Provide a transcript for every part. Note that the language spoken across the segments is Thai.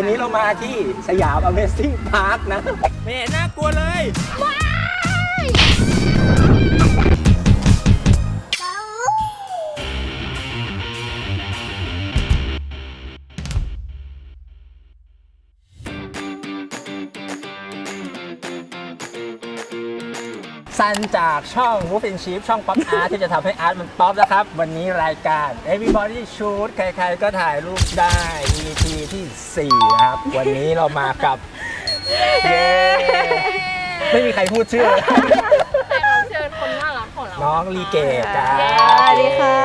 วันนี้เรามาที่สยาม Amazing Park นะ ไม่เห็นน่ากลัวเลย ซันจากช่อง Wolf and Sheep ช่องป๊อปอาร์ตที่จะทำให้อาร์ตมันป๊อปนะครับ วันนี้รายการ Everybody Shoot ใครๆก็ถ่ายรูปได้ EP ที่ 4 นะครับ วันนี้เรามากับเย้ไม่มีใครพูดชื่อเลยเชิญคนน่ารักของเรา น้องลีเกตจ้าเย้สวัสดีค่ะ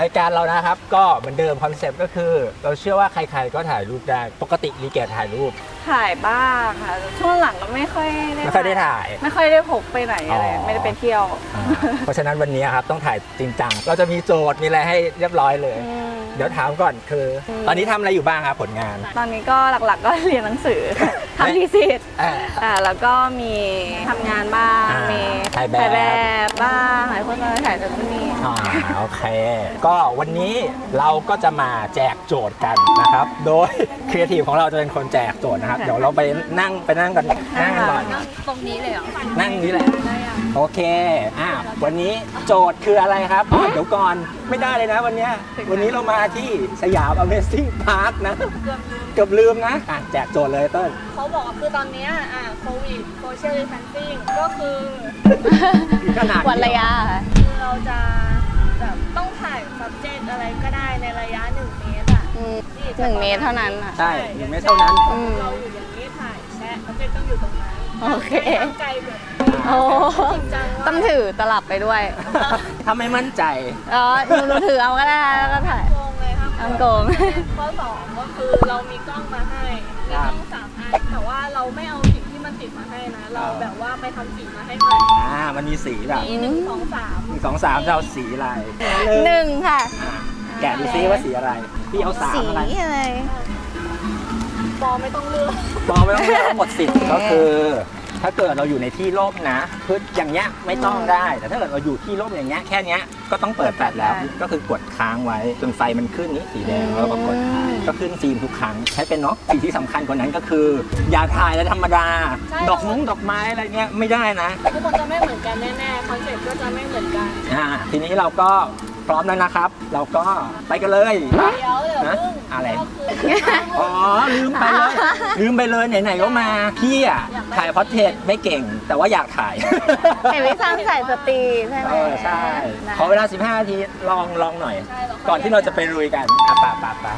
รายการเรานะครับ ก็เหมือนเดิมคอนเซปต์ก็คือ เราเชื่อว่าใครๆก็ถ่ายรูปได้ ปกติลีเกตถ่ายรูป ถ่ายบ้างค่ะ ช่วงหลังก็ไม่ค่อยได้ไม่ค่อยได้ถ่าย ไม่ค่อยได้พกไปไหนอะไรอ๋อไม่ได้ไปเที่ยวอ่าเพราะฉะนั้นวันนี้ครับต้องถ่ายจริงจัง เราจะมีโจทย์มีอะไรให้เรียบร้อยเลยอืม เดี๋ยวถามก่อนคือ ตอนนี้ทำอะไรอยู่บ้างครับผลงาน ตอนนี้ก็หลักๆก็เรียนหนังสือ ทำทีสิทธ์อ่าอ่าแล้วก็มีทำงานบ้างอ่ามีถ่ายแบบ บบ้างถ่ายโฆษณาถ่ายแต่ก็มีอ่าโอเค ก็วันนี้เราก็จะมาแจกโจทย์กันนะครับ โดยครีเอทีฟของเราจะเป็นคนแจกโจทย์นะครับ เดี๋ยวเราไปนั่งไปนั่งกันนั่งกันก่อน ตรงนี้เลยเหรอนั่งนี้แหละ โอเค อะ วันนี้โจทย์คืออะไรครับอ๋อเดี๋ยวก่อนไม่ได้เลยนะวันเนี้ยวันนี้เรามาที่สยาม Amazing Park นะเกือบลืมนะอะแจกโจทย์เลยเต้น เขาบอกว่าคือตอนเนี้ยอ่าโควิดโซเชียลดิสแทนซิ่งก็คือขนาดวันระยะค่ะคือเราจะแบบต้องถ่าย subject อะไรก็ได้ในระยะ1เมตรอะอืมที่หนึ่งเมตรเท่านั้นอะ ใช่หนึ่งเมตรเท่านั้น อืม เราอยู่อย่างนี้ถ่ายแชะ subject ต้องอยู่ตรงนั้น โอเคไม่ตั้งใจแบบโอ้จริงจังว่าต้องถือตลับไปด้วย ถ้าไม่มั่นใจ อ๋อหนูหนูถือเอาก็ได้แล้วก็ถ่ายโกงเลยครับอังโกง ข้อสองก็คือเรามีกล้องมาให้ มีกล้องสามอันแต่ว่าเราไม่เอาสิ่งที่มันติดมาให้นะ เราแบบว่าไปทำสีมาให้ใหม่อ่า มันมีสีแบบมีหนึ่งสองสามหนึ่งสองสามจะเอาสีอะไรหนึ่งค่ะอะแกะดูซิว่าสีอะไร พี่เอาสามสีอะไรอะไร ปอไม่ต้องเลือกบอกไม่ต้องเลือกหมดสิทธิ์ก็คือ ถ้าเกิดเราอยู่ในที่ร่มนะคืออย่างเงี้ยไม่ต้องได้ แต่ถ้าเกิดเราอยู่ที่ร่มอย่างเงี้ยแค่เนี้ยก็ต้องเปิดแฟลชแล้ว ก็คือกดค้างไว้จนไฟมันขึ้นนี้สีแดงแล้วก็กดถ่ายก็ขึ้นฟิล์มทุกครั้งใช้เป็นเนาะสิ่งที่สำคัญกว่านั้นก็คือ อย่าถ่ายแล้วธรรมดา ดอกมุ้งดอกไม้อะไรเงี้ยไม่ได้นะทุกคนจะไม่เหมือนกันแน่ๆคอนเซ็ปต์ก็จะไม่เหมือนกันอ่าทีนี้เราก็ พร้อมแล้วนะครับ เราก็ไปกันเลยไปเดี๋ยวเดี๋ยวฮะเพิ่งอะไรก็คืออ๋อ ลืมไปเลย ลืมไปเลยไหนๆก็มา พี่อะถ่ายพอร์เทรตไม่เก่ง แต่ว่าอยากถ่าย เห็นพี่ซันใส่สตรีใช่ไหมเออใช่ นะขอเวลา 15นาทีลองลองหน่อย ใช่เราก่อนที่เราจะไปลุยกันอะปะปะปะ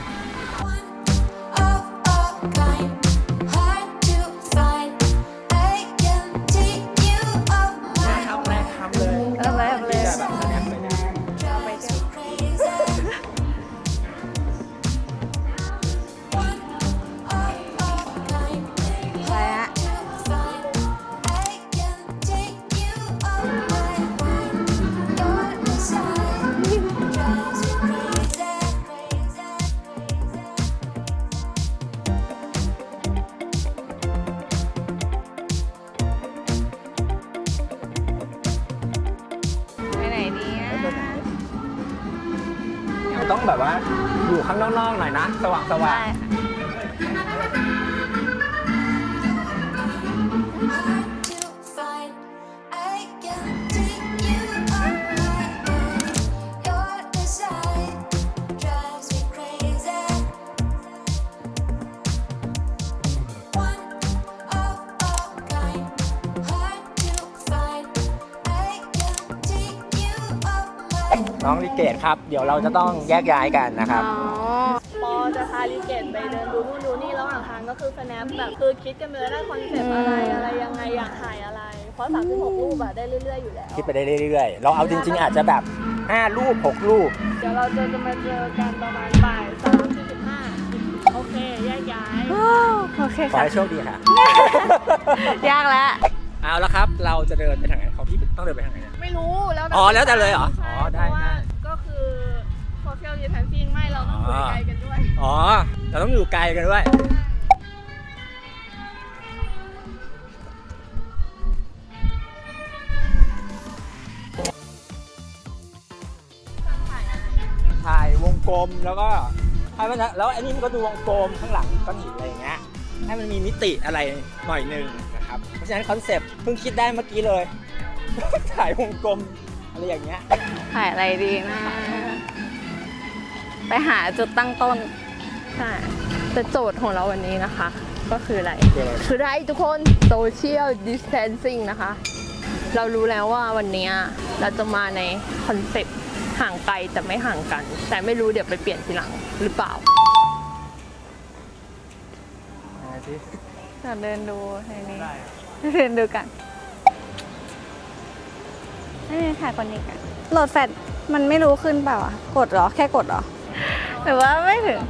อยู่ข้างนอกๆหน่อยนะ สว่างสว่าง ได้ค่ะ เกตครับ เดี๋ยวเราจะต้องแยกย้ายกันนะครับ อ๋อ ปอจะพาลิเกตไปเดินดูนู่นดูนี่ระหว่างทางก็คือ snap แบบคือคิดกันไปเลยได้คอนเซ็ปต์อะไรอะไรยังไงอยากถ่ายอะไร เพราะ 36 รูปอะได้เรื่อย ๆ อยู่แล้ว คิดไปได้เรื่อยๆ เราเอาจริง ๆ อาจจะแบบ 5 รูป 6 รูป เดี๋ยวเราจะจะมาเจอกันประมาณบ่ายสามสี่สิบห้าโอเค แยกย้าย โอเคขอค่ะ ให้โชคดีค่ะ ยากแล้ว เอาละครับ เราจะเดินไปทางไหนของพี่ต้องเดินไปทางไหนเนี่ย ไม่รู้แล้วอ๋อแล้วแต่เลยเหรอใช่อ๋อได้ เพราะว่า ได้ก็คือ social distancing ไม่เราต้องคุยไกลกันด้วยอ๋อ เราต้องอยู่ไกลกันด้วย ถ่ายวงกลมแล้วก็ให้มันนะแล้วอันนี้มันก็ดูวงกลมข้างหลังก้อนหินอะไรอย่างเงี้ย ให้มันมีมิติอะไรหน่อยหนึ่งนะครับ เพราะฉะนั้นคอนเซปต์เพิ่งคิดได้เมื่อกี้เลย ถ่ายวงกลมอะไรอย่างเงี้ย ถ่ายอะไรดีนะ ไปหาจุดตั้งต้นใช่แต่โจทย์ของเราวันนี้นะคะ ก็คืออะไร คืออะไร คือไรทุกคนโซเชียลดิส a ทนซิ่งนะคะ เรารู้แล้วว่าวันนี้เราจะมาในคอนเซ็ปต์ห่างไกลแต่ไม่ห่างกัน แต่ไม่รู้เดี๋ยวไปเปลี่ยนทีหลังหรือเปล่ายังไงสิจะเดินดูในนี้เดินดูกันนี่ถ่ายคนนี้กันโหลดแฟลชมันไม่รู้ขึ้นเปล่าอะกดเหรอ แค่กดเหรอ หรือว่าไม่ถึง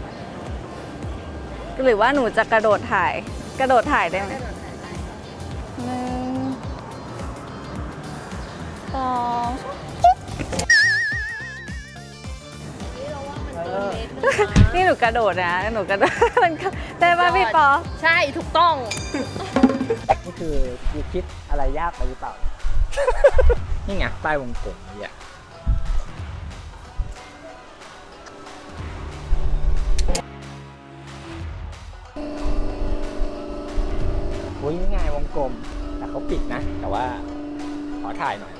หรือว่าหนูจะกระโดดถ่าย กระโดดถ่ายได้ไหมหนึ่งสองนี่หนูกระโดดนะ หนูกระโดดมันก็ได้ป่ะพี่ปอ ใช่ถูกต้อง นี่คือคือคิดอะไรยากไปหรือเปล่า นี่ไงป้ายวงกลมเนี่ยอุ้ย กลมแต่เขาปิดนะ แต่ว่าขอถ่ายหน่อย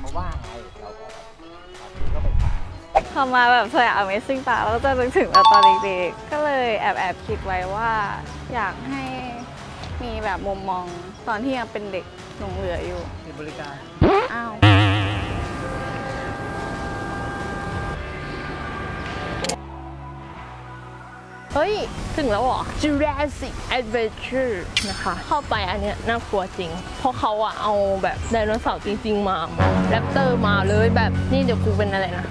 เขาว่าไงเราก็แบบเราก็ไปถ่ายพอมาแบบสยาม Amazing Park แล้วก็จะนึกถึงแบบตอนเด็กๆ ก็เลยแอบแอบคิดไว้ว่า อยากให้มีแบบมุมมองตอนที่ยังเป็นเด็กหลงเหลืออยู่บริการ อ้าว เฮ้ย ถึงแล้วเหรอ Jurassic Adventure นะคะ เข้าไปอันเนี้ยน่ากลัวจริง เพราะเขาอะเอาแบบไดโนเสาร์จริง ๆ มาแรปเตอร์มาเลยแบบนี่เดี๋ยวกูเป็นอะไรนะ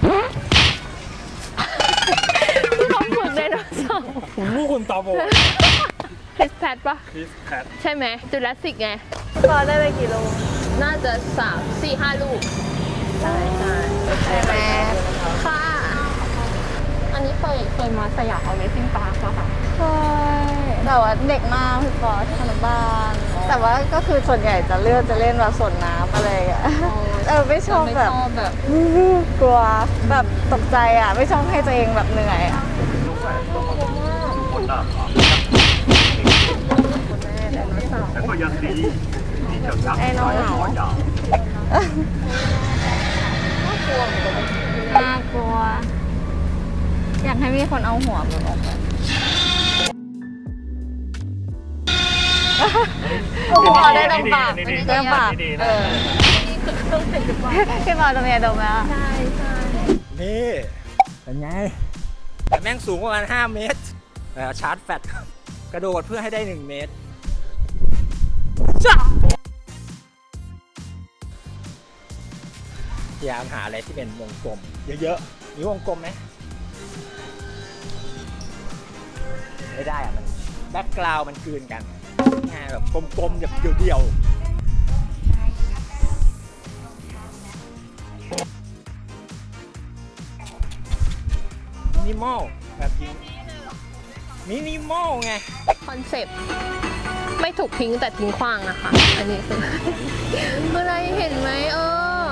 เขาฝึกไดโนเสาร์ลูกคุณตาโบคริสแพทปะคริสแพทใช่ไหมจูราสสิกไงพอได้ไปกี่โล น่าจะสามสี่ห้าลูก ใช่ใช่ใช่ไหมค่ะ อันนี้เคยเคยมาสยามเอาเลซิ่งปาร์คป่ะคะใช่แต่ว่าเด็กมากพี่ปอที่อนุบาลแต่ว่าก็คือส่วนใหญ่จะเลือกจะเล่นแบบสวนน้ำอะไรอย่างเงี้ยเออไม่ชอบไม่แบบชอบแบบกลัวแบบตกใจอะ ไม่ชอบให้ตัวเองแบบเหนื่อยอะไอ้น้องเหงาน่ากลัว อยากให้มีคนเอาหัวมันออกไปโอ้โหเอาได้ลำบากได้ลำบากเออพี่บอลตรงนี้ดมแล้วนี่เป็นไงแต่แม่งสูงประมาณ 5 เมตรแล้วชาร์จแฟตกระโดดเพื่อให้ได้ 1 เมตรจ้าพยายามหาอะไรที่เป็นวงกลม เยอะๆมีวงกลมไหม ไม่ได้อะมันแบ็กกราวมันคืนกันไงแบบกลมๆแบบเดี่ยวๆมินิมอลแบบนี้มินิมอลไง คอนเซปต์ไม่ถูกทิ้งแต่ทิ้งขว้างนะคะ อันนี้คือ คืออะไรเห็นไหมเออ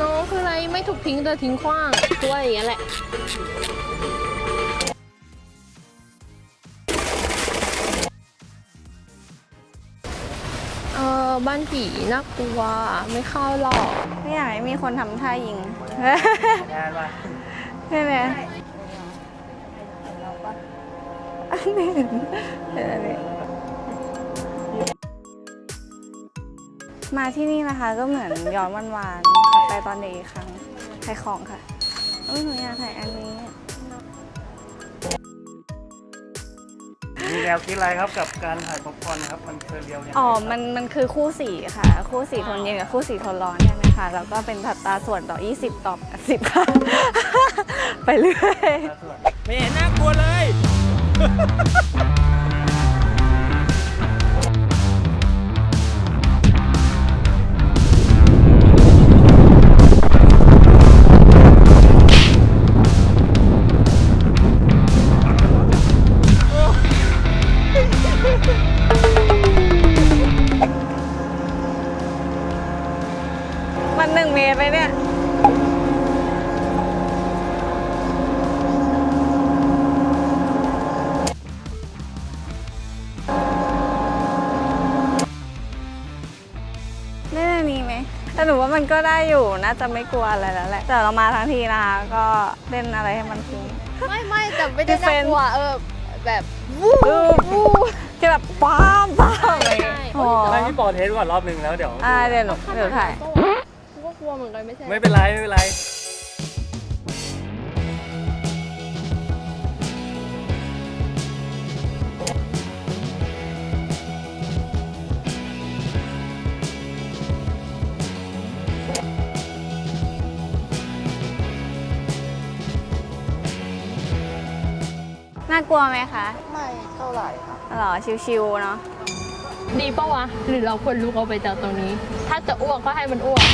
น้องคืออะไรไม่ถูกทิ้งแต่ทิ้งขว้างตัวอย่างเงี้ยแหละ บ้านผีน่ากลัวไม่เข้าหรอกไม่อยากให้มีคนทำท่ายิงงานว่าใช่ไหมไม่เห็นเห็นอันนี้มาที่นี่นะคะก็เหมือนย้อนวันวานกลับไปตอนเด็กอีกครั้งขายของค่ะเอ้ยหนูอยากถ่ายอันนี้ แนวคิดอะไรครับกับการถ่ายป๊อปคอร์นครับมันเคยเรียวยังไงอ๋อครับมัน มันคือคู่สีค่ะ คู่สีทนเย็นกับคู่สีทนร้อนใช่ไหมคะแล้วก็เป็นอัตราส่วนต่อ 20 ต่อ10ค่ะ ไปเรื่อย ไม่เห็นน่ากลัวเลย มันก็ได้อยู่น่าจะไม่กลัวอะไรแล้วแหละแต่เรามาทั้งทีนะคะก็เล่นอะไรให้มันคุ้ม ไม่ไม่แต่ไม่ได้น่ากลัวเออแบบวู้วู้วู้ที่แบบป้ามป้ามอะไรอย่างใช่เงี้ยอ๋อไม่พี่ปอเทสก่อนรอบหนึ่งแล้วเดี๋ยวอ่าเดี๋ยวหนูเดี๋ยวถ่ายกูก็กลัวเหมือนกันไม่ใช่ ไม่เป็นไรไม่เป็นไร น่ากลัวไหมคะไม่เท่าไหร่ครับหรอชิวๆเนาะดีปะวะ หรือเราควรลุกเอาไปจากตรงนี้ ถ้าจะอ้วกก็ให้มันอ้วก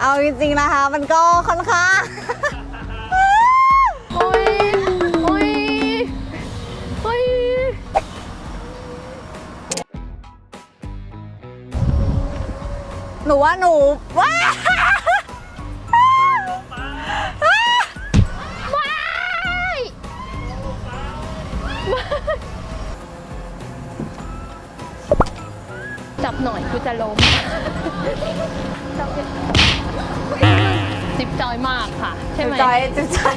เอาจริงๆนะคะ มันก็ค่อนข้างโอ้ยโอ้ยโอ้ยหนูว่าหนูว้า จะล้มจับดิจิบจอยมากค่ะ ใช่ไหมจอยจุดจอย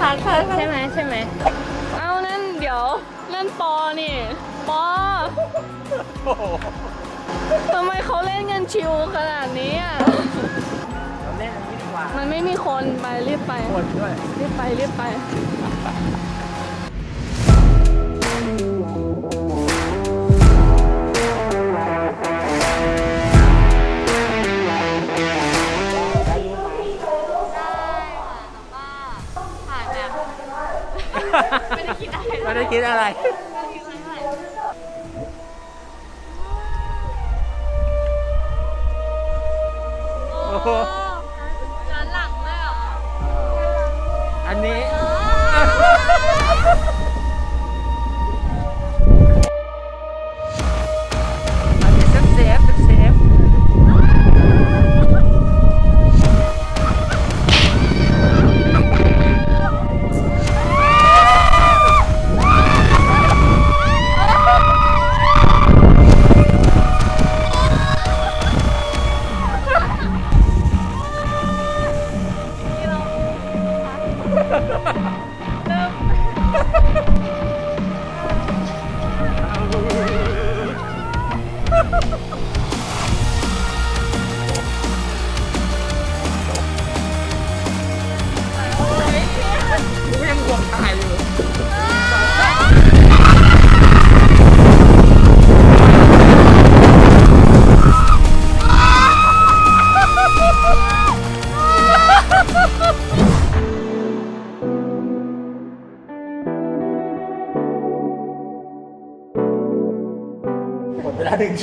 ทานเพิ่มใช่ไหมใช่ไหมเอานั่นเดี๋ยวนั่นปอนี่ปอทำไมเขาเล่นกันชิวขนาดนี้อะเราเล่นอันนี้ดีกว่ามันไม่มีคนไปรีบไปคนด้วยรีบไปรีบไป ไม่ได้คิดอะไร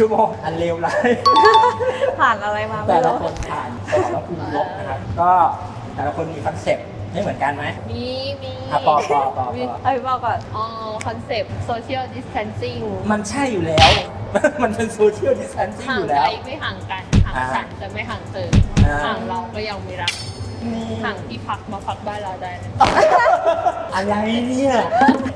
ชั่วโมงอันเลวร้าย ผ่านอะไรมาไม่แต่ละรู้คนผ่านสมรภูมิลบนะครับ ก็แต่ละคนมีคอนเซ็ปต์ไม่เหมือนกันไหม มีมีอะปอปอปอปอเอ้ยบอกก่อนอ๋อคอนเซปต์ social distancing มันใช่อยู่แล้ว มันเป็นโซเชียลดิสแทนซิ่งห่าองยู่ไกแล้ลว ไม่ห่างกันห่างอ่าฉันจะไม่ห่างเธออ่า ห่างเราก็ยังมีรักห่างที่พักมาพักบ้านเราได้นะอะไรเนี่ย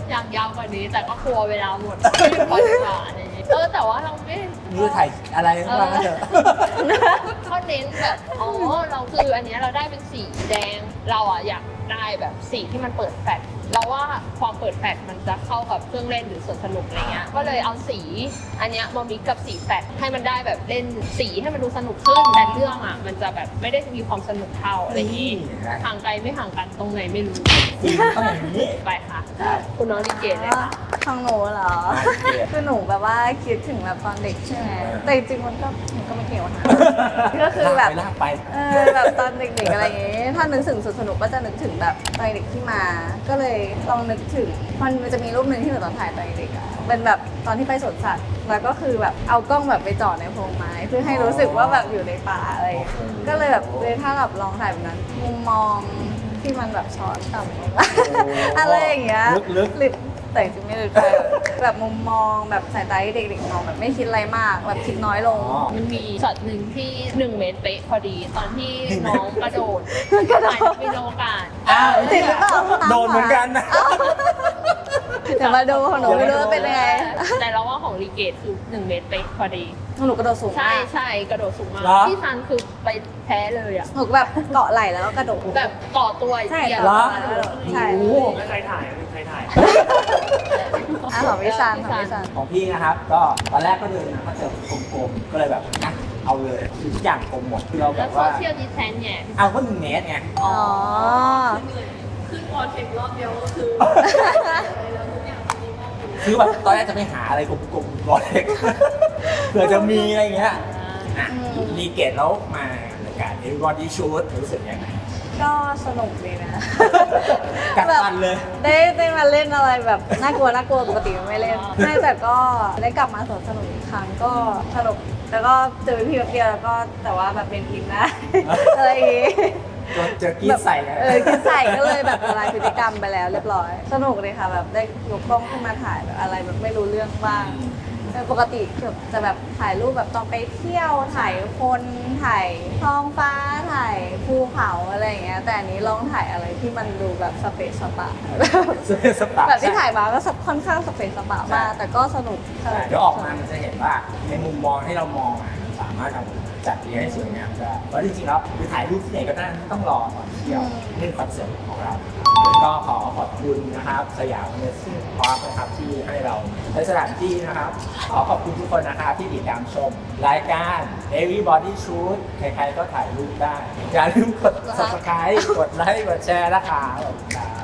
อย่างยาวกว่านี้แต่ก็กลัวเวลาหมดไม่พอดีกว่าอะไรอย่างงี้ เออแต่ว่าเราไม่นี่จะถ่ายอะไรก็ว่ากันเถอะเขาเน้นแบบอ๋อเราคืออันเนี้ยเราได้เป็นสีแดง เราอะอยากได้แบบสีที่มันเปิดแฟลช เราว่าความเปิดแฟลชมันจะเข้ากับเครื่องเล่นหรือสวนสนุกอะไรเงี้ย ก็เลยเอาสีอันเนี้ยมามิกกับสีแฟลชให้มันได้แบบเล่นสีให้มันดูสนุกขึ้นแต่เรื่องอะมันจะแบบไม่ได้มีความสนุกเท่าอะไรอย่างงี้นี่นะห่างไกลไม่ห่างกันตรงไหนไม่รู้จริงต้องอย่างนี้ไปค่ะ คุณน้องลิเกเลยค่ะของหนูเหรออะโอเคคือหนูแบบว่าคิดถึงแบบตอนเด็กใช่ไหมแต่จริงๆมันก็มันก็ไม่เกี่ยวนะก็คือแบบลากไปเออแบบตอนเด็กๆอะไรอย่างเงี้ยถ้านึกถึงสวนสนุกก็จะนึกถึงแบบตอนเด็กที่มา ก็เลยลองนึกถึงมันจะมีรูปหนึ่งที่หนูตอนถ่ายตอนเด็กอะเป็นแบบตอนที่ไปสวนสัตว์แล้วก็คือแบบเอากล้องแบบไปจ่อในโพรงไม้ เพื่อให้รู้สึกว่าแบบอยู่ในป่าอะไรอย่างเงี้ยก็เลยแบบเลยถ้าแบบลองถ่ายแบบนั้นมุมมองที่มันแบบช้อนต่ำลงมาอะไรอย่างเงี้ยลึกๆ หรือ แต่จริงๆไม่ลึกเลยแบบมุมมองแบบสายตาที่เด็กๆมองแบบไม่คิดอะไรมากแบบคิดน้อยลงอ๋อมันมีช็อตหนึ่งที่หนึ่งเมตรเป๊ะพอดี ตอนที่น้องกระโดดกระโดดถ่ายนักบินอวกาศอ้าวจริงหรือเปล่าโดนเหมือนกันนะเดี๋ยวมาดูของหนูไม่รู้ว่าเป็นยังไงแต่เราว่าของรีเกตคือ1เมตรเป๊ะพอดีหนูกระโดดสูงใช่มากใช่กระโดดสูงมากเหรอพี่ซันคือไปแพ้เลยอะหนูแบบเกาะไหล่แล้วก็กระโดดแบบก่อตัวใช่เอียงเหรอใช่โอ้โหไม่ใครถ่ายไม่ใครถ่าย อะของวิชานของวิชานของพี่นะครับ ก็ตอนแรกก็เดินมาก็เจอกลมๆก็เลยแบบนะเอาเลยคือทุกอย่างกลมหมดคือเราแบแล้วบโซว่า เชียลดิสแทนเนี่ยเอาก็หนึ่งเมตรไงอ๋อ ขึ้นพอเทครอบเดียวก็คือคือแบบตอนแรกจะไปหาอะไรกลมๆร้อยเล็กเผื่อจะมีอะไรอย่างเงี้ยอะรีเกตแล้วมารายการ Everybody Shoot รู้สึกยังไง ก็สนุกดีนะกัดฟันเลยได้ได้มาเล่นอะไรแบบน่ากลัวน่ากลัวปกติไม่เล่นไม่แต่ก็ได้กลับมาสวนสนุกอีกครั้งก็สนุกแล้วก็เจอพี่แป๊บเดียวแล้วก็แต่ว่าแบบเป็นทีมได้อะไรอย่างงี้ จนเจอกี้ใส่นะเออกินใส่ก็เลยแบบละลายพฤติกรรมไปแล้วเรียบร้อย สนุกเลยค่ะแบบได้ยกกล้องขึ้นมาถ่ายแบบอะไรแบบไม่รู้เรื่องบ้างแต่ ปกติแบบจะแบบถ่ายรูปแบบตอนไปเที่ยวถ่ายคนถ่ายท้องฟ้าถ่ายภูเขาอะไรอย่างเงี้ยแต่อันนี้ลองถ่ายอะไรที่มันดูแบบสเปซสปะเสื้อสปาแบบที่ถ่ายมาก็ค่อนข้างสเปซสปะมากแต่ก็สนุกสนุก เดี๋ยวออกมามันจะเห็นว่าในมุมมองที่เรามองอะมันสามารถทำ จัดเรียงให้สวยงามได้เพราะจริงๆแล้วคือถ่ายรูปที่ไหนก็ได้ไม่ต้องรอก่อนเที่ยวนี่เป็นคอนเซ็ปต์ของเราก็ขอขอบคุณนะครับ สยามเนสซิ่งพาร์คนะครับที่ให้เราใช้สถานที่นะครับ ขอขอบคุณทุกคนนะครับที่ติดตามชม รายการ Everybody Shoot ใครๆก็ถ่ายรูปได้อย่าลืมกด subscribe กดไลค์กดแชร์นะคะขอบคุณครับ